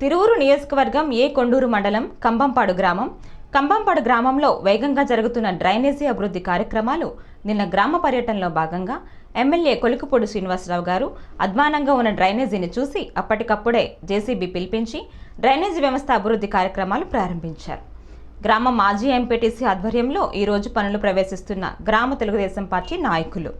తిరువురు నియోజకవర్గం ఏ కొండూరు మండలం కంబంపాడు గ్రామం. కంబంపాడు గ్రామంలో వేగంగా జరుగుతున్న డ్రైనేజీ అభివృద్ధి కార్యక్రమాలు నిన్న గ్రామ పర్యటనలో భాగంగా ఎమ్మెల్యే కొలుకుపూడి శ్రీనివాసరావు గారు అధ్వానంగా ఉన్న డ్రైనేజీని చూసి అప్పటికప్పుడే జేసీబీ పిలిపించి డ్రైనేజీ వ్యవస్థ అభివృద్ధి కార్యక్రమాలు ప్రారంభించారు. గ్రామ మాజీ ఎంపీటీసీ ఆధ్వర్యంలో ఈరోజు పనులు ప్రవేశిస్తున్న గ్రామ తెలుగుదేశం పార్టీ నాయకులు.